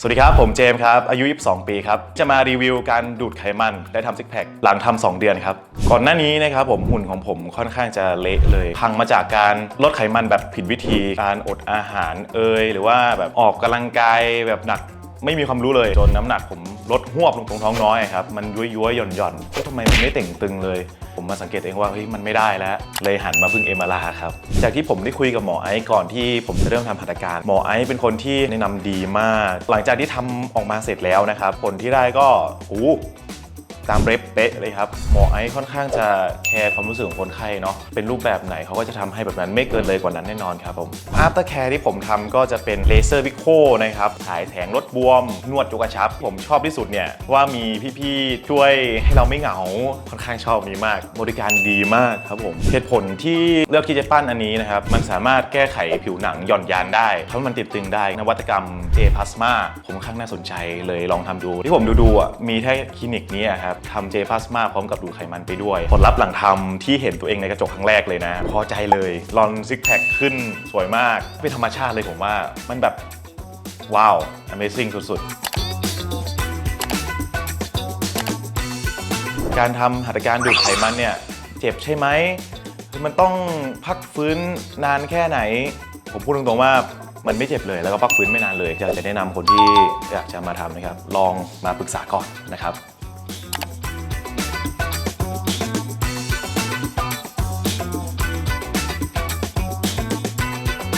สวัสดีครับ ผมเจมส์ครับ อายุ 22 ปีครับ จะมารีวิวการดูดไขมันและทำซิกแพคหลังทำ2เดือนครับ ก่อนหน้านี้นะครับผมหุ่นของผมค่อนข้างจะเละเลย พังมาจากการลดไขมันแบบผิดวิธี การอดอาหารเอยหรือว่าแบบออกกำลังกายแบบหนัก ไม่มีความรู้เลย จนน้ำหนักผมลดหวบลงตรงท้องน้อยครับ มันย้วยย้วยหย่อนหย่อนก็ทำไมมันไม่เต่งตึงเลย ผมมาสังเกตเองว่าเฮ้ยมันไม่ได้แล้ว เลยหันมาพึ่งเอมาลาครับ จากที่ผมได้คุยกับหมอไอซ์ก่อนที่ผมจะเริ่มทำผ่าตถการหมอไอซ์เป็นคนที่แนะนำดีมาก หลังจากที่ทำออกมาเสร็จแล้วนะครับผลที่ได้ก็อู้ ตามเรฟเป๊ะเลยครับหมอไอซ์ค่อนข้างจะแคร์ความรู้สึกของคนไข้เนาะเป็นรูปแบบไหนเขาก็จะทำให้แบบนั้นไม่เกินเลยกว่านั้นแน่นอนครับผม After Care ที่ผมทำก็จะเป็นเลเซอร์วิโคนะครับถ่ายแถงลดบวม นวดยกกระชับ ผมชอบที่สุดเนี่ยว่ามีพี่ๆช่วยให้เราไม่เหงาค่อนข้างชอบมีมาก บริการดีมากครับผมเหตุผลที่เลือกที่จะปั้นอันนี้นะครับมันสามารถแก้ไขผิวหนังหย่อนยานได้ทำให้มันติดตึงได้นวัตกรรม J Plasma ผมค่อนข้างน่าสนใจเลยลองทำดู ที่ผมดูดูๆอะมีแค่คลินิกนี้อะครับทำ J Plasma พร้อมกับดูดไขมันไปด้วย ผลลัพธ์หลังทำที่เห็นตัวเองในกระจกครั้งแรกเลยนะ พอใจเลยรอนซิกแพคขึ้นสวยมาก เป็นธรรมชาติเลยผมว่า มันแบบว้าว Amazing สุดๆการทำหัตถการดูดไขมันเนี่ยเจ็บใช่ไหมคือมันต้องพักฟื้นนานแค่ไหน ผมพูดตรงๆว่ามันไม่เจ็บเลยแล้วก็พักฟื้นไม่นานเลยอยากจะแนะนำคนที่อยากจะมาทำนะครับ ลองมาปรึกษาก่อนนะครับ